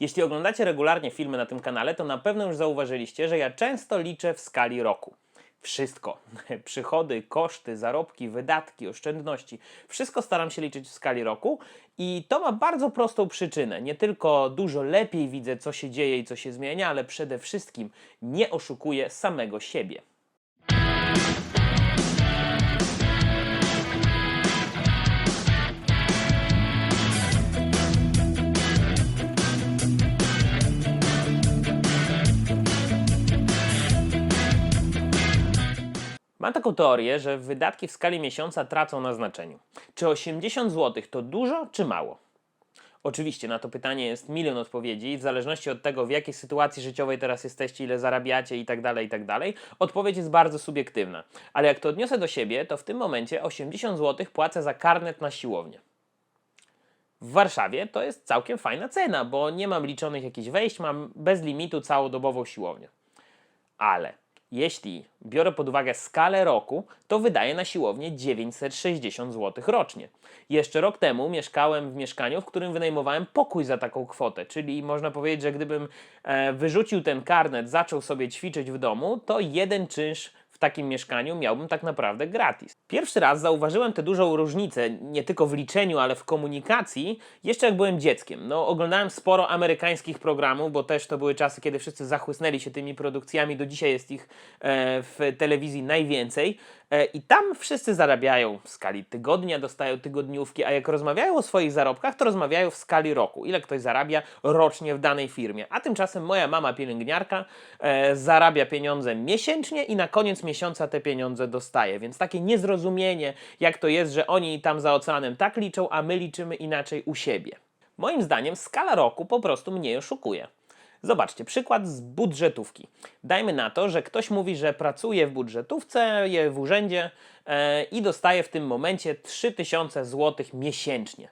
Jeśli oglądacie regularnie filmy na tym kanale, to na pewno już zauważyliście, że ja często liczę w skali roku. Wszystko. Przychody, koszty, zarobki, wydatki, oszczędności. Wszystko staram się liczyć w skali roku i to ma bardzo prostą przyczynę. Nie tylko dużo lepiej widzę, co się dzieje i co się zmienia, ale przede wszystkim nie oszukuję samego siebie. Mam taką teorię, że wydatki w skali miesiąca tracą na znaczeniu. Czy 80 zł to dużo, czy mało? Oczywiście na to pytanie jest milion odpowiedzi w zależności od tego, w jakiej sytuacji życiowej teraz jesteście, ile zarabiacie i tak dalej, i tak odpowiedź jest bardzo subiektywna. Ale jak to odniosę do siebie, to w tym momencie 80 zł płacę za karnet na siłownię. W Warszawie to jest całkiem fajna cena, bo nie mam liczonych jakichś wejść, mam bez limitu całodobową siłownię. Ale jeśli biorę pod uwagę skalę roku, to wydaję na siłownię 960 zł rocznie. Jeszcze rok temu mieszkałem w mieszkaniu, w którym wynajmowałem pokój za taką kwotę, czyli można powiedzieć, że gdybym e, wyrzucił ten karnet, zaczął sobie ćwiczyć w domu, to jeden czynsz w takim mieszkaniu miałbym tak naprawdę gratis. Pierwszy raz zauważyłem tę dużą różnicę, nie tylko w liczeniu, ale w komunikacji, jeszcze jak byłem dzieckiem. No, oglądałem sporo amerykańskich programów, bo też to były czasy, kiedy wszyscy zachłysnęli się tymi produkcjami, do dzisiaj jest ich e, w telewizji najwięcej. E, I tam wszyscy zarabiają w skali tygodnia, dostają tygodniówki, a jak rozmawiają o swoich zarobkach, to rozmawiają w skali roku. Ile ktoś zarabia rocznie w danej firmie. A tymczasem moja mama pielęgniarka e, zarabia pieniądze miesięcznie i na koniec miesiąca te pieniądze dostaje. Więc takie niezrozumienie, jak to jest, że oni tam za oceanem tak liczą, a my liczymy inaczej u siebie. Moim zdaniem skala roku po prostu mnie oszukuje. Zobaczcie, przykład z budżetówki. Dajmy na to, że ktoś mówi, że pracuje w budżetówce, w urzędzie e, i dostaje w tym momencie 3000 zł miesięcznie.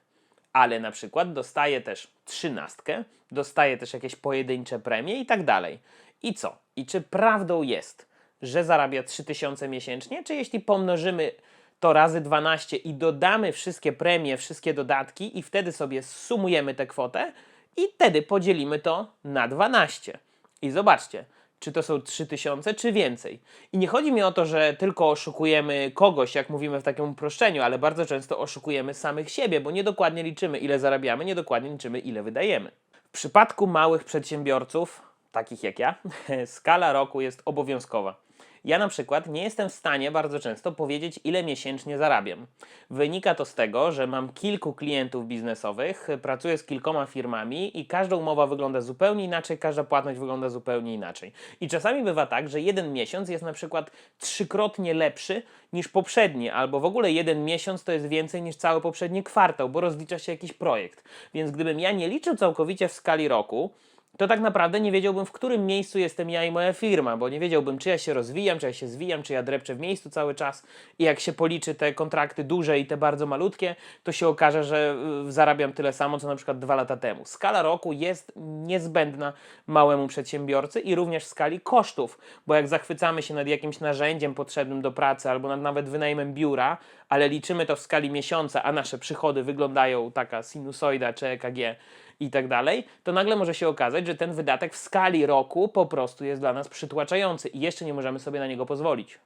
Ale na przykład dostaje też trzynastkę, dostaje też jakieś pojedyncze premie i tak dalej. I co? I czy prawdą jest, że zarabia 3000 miesięcznie? Czy jeśli pomnożymy to razy 12 i dodamy wszystkie premie, wszystkie dodatki i wtedy sobie sumujemy tę kwotę i wtedy podzielimy to na 12. I zobaczcie, czy to są 3000 czy więcej. I nie chodzi mi o to, że tylko oszukujemy kogoś, jak mówimy w takim uproszczeniu, ale bardzo często oszukujemy samych siebie, bo niedokładnie liczymy ile zarabiamy, niedokładnie liczymy ile wydajemy. W przypadku małych przedsiębiorców, takich jak ja, skala roku jest obowiązkowa. Ja na przykład nie jestem w stanie bardzo często powiedzieć, ile miesięcznie zarabiam. Wynika to z tego, że mam kilku klientów biznesowych, pracuję z kilkoma firmami i każda umowa wygląda zupełnie inaczej, każda płatność wygląda zupełnie inaczej. I czasami bywa tak, że jeden miesiąc jest na przykład trzykrotnie lepszy niż poprzedni, albo w ogóle jeden miesiąc to jest więcej niż cały poprzedni kwartał, bo rozlicza się jakiś projekt. Więc gdybym ja nie liczył całkowicie w skali roku, to tak naprawdę nie wiedziałbym, w którym miejscu jestem ja i moja firma, bo nie wiedziałbym, czy ja się rozwijam, czy ja się zwijam, czy ja drepczę w miejscu cały czas. I jak się policzy te kontrakty duże i te bardzo malutkie, to się okaże, że y, zarabiam tyle samo, co na przykład dwa lata temu. Skala roku jest niezbędna małemu przedsiębiorcy i również w skali kosztów, bo jak zachwycamy się nad jakimś narzędziem potrzebnym do pracy albo nad nawet wynajmem biura, ale liczymy to w skali miesiąca, a nasze przychody wyglądają taka sinusoida czy EKG, i tak dalej, to nagle może się okazać, że ten wydatek w skali roku po prostu jest dla nas przytłaczający i jeszcze nie możemy sobie na niego pozwolić.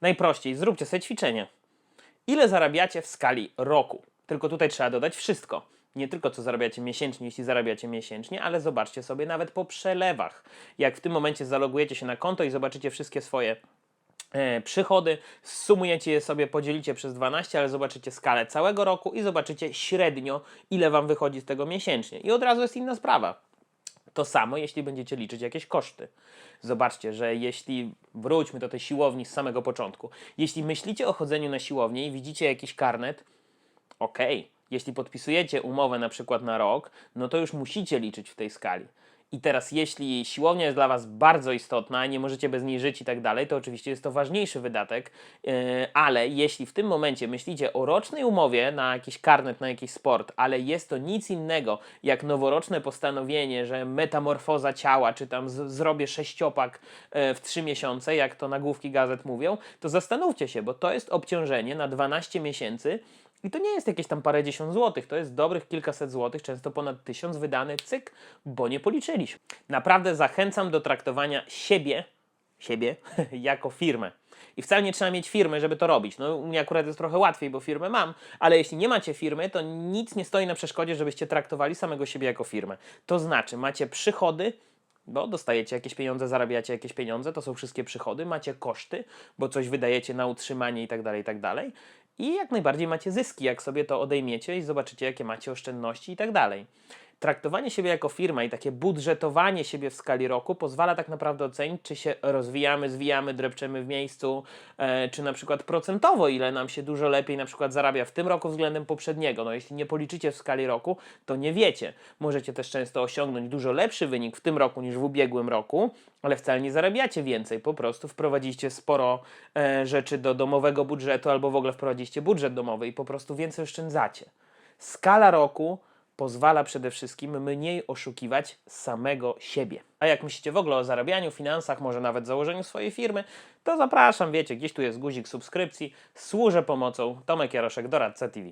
Najprościej, zróbcie sobie ćwiczenie. Ile zarabiacie w skali roku? Tylko tutaj trzeba dodać wszystko. Nie tylko co zarabiacie miesięcznie, jeśli zarabiacie miesięcznie, ale zobaczcie sobie nawet po przelewach. Jak w tym momencie zalogujecie się na konto i zobaczycie wszystkie swoje przychody, sumujecie je sobie, podzielicie przez 12, ale zobaczycie skalę całego roku i zobaczycie średnio, ile Wam wychodzi z tego miesięcznie. I od razu jest inna sprawa. To samo, jeśli będziecie liczyć jakieś koszty. Zobaczcie, że jeśli wróćmy do tej siłowni z samego początku, jeśli myślicie o chodzeniu na siłownię i widzicie jakiś karnet, okej, jeśli podpisujecie umowę na przykład na rok, no to już musicie liczyć w tej skali. I teraz, jeśli siłownia jest dla Was bardzo istotna, nie możecie bez niej żyć i tak dalej, to oczywiście jest to ważniejszy wydatek, yy, ale jeśli w tym momencie myślicie o rocznej umowie na jakiś karnet, na jakiś sport, ale jest to nic innego jak noworoczne postanowienie, że metamorfoza ciała, czy tam zrobię sześciopak e, w trzy miesiące, jak to nagłówki gazet mówią, to zastanówcie się, bo to jest obciążenie na 12 miesięcy, I to nie jest jakieś tam parę dziesiąt złotych, to jest dobrych kilkaset złotych, często ponad tysiąc wydany, cyk, bo nie policzyliśmy. Naprawdę zachęcam do traktowania siebie, siebie, jako firmę. I wcale nie trzeba mieć firmy, żeby to robić. No, u mnie akurat jest trochę łatwiej, bo firmę mam, ale jeśli nie macie firmy, to nic nie stoi na przeszkodzie, żebyście traktowali samego siebie jako firmę. To znaczy, macie przychody, bo dostajecie jakieś pieniądze, zarabiacie jakieś pieniądze, to są wszystkie przychody, macie koszty, bo coś wydajecie na utrzymanie i tak dalej, i tak dalej. I jak najbardziej macie zyski, jak sobie to odejmiecie i zobaczycie, jakie macie oszczędności i tak dalej. Traktowanie siebie jako firma i takie budżetowanie siebie w skali roku pozwala tak naprawdę ocenić, czy się rozwijamy, zwijamy, drepczemy w miejscu, e, czy na przykład procentowo, ile nam się dużo lepiej na przykład zarabia w tym roku względem poprzedniego. No jeśli nie policzycie w skali roku, to nie wiecie. Możecie też często osiągnąć dużo lepszy wynik w tym roku niż w ubiegłym roku, ale wcale nie zarabiacie więcej. Po prostu wprowadziliście sporo e, rzeczy do domowego budżetu albo w ogóle wprowadziliście budżet domowy i po prostu więcej oszczędzacie. Skala roku pozwala przede wszystkim mniej oszukiwać samego siebie. A jak myślicie w ogóle o zarabianiu, finansach, może nawet założeniu swojej firmy, to zapraszam, wiecie, gdzieś tu jest guzik subskrypcji. Służę pomocą. Tomek Jaroszek, Doradca TV.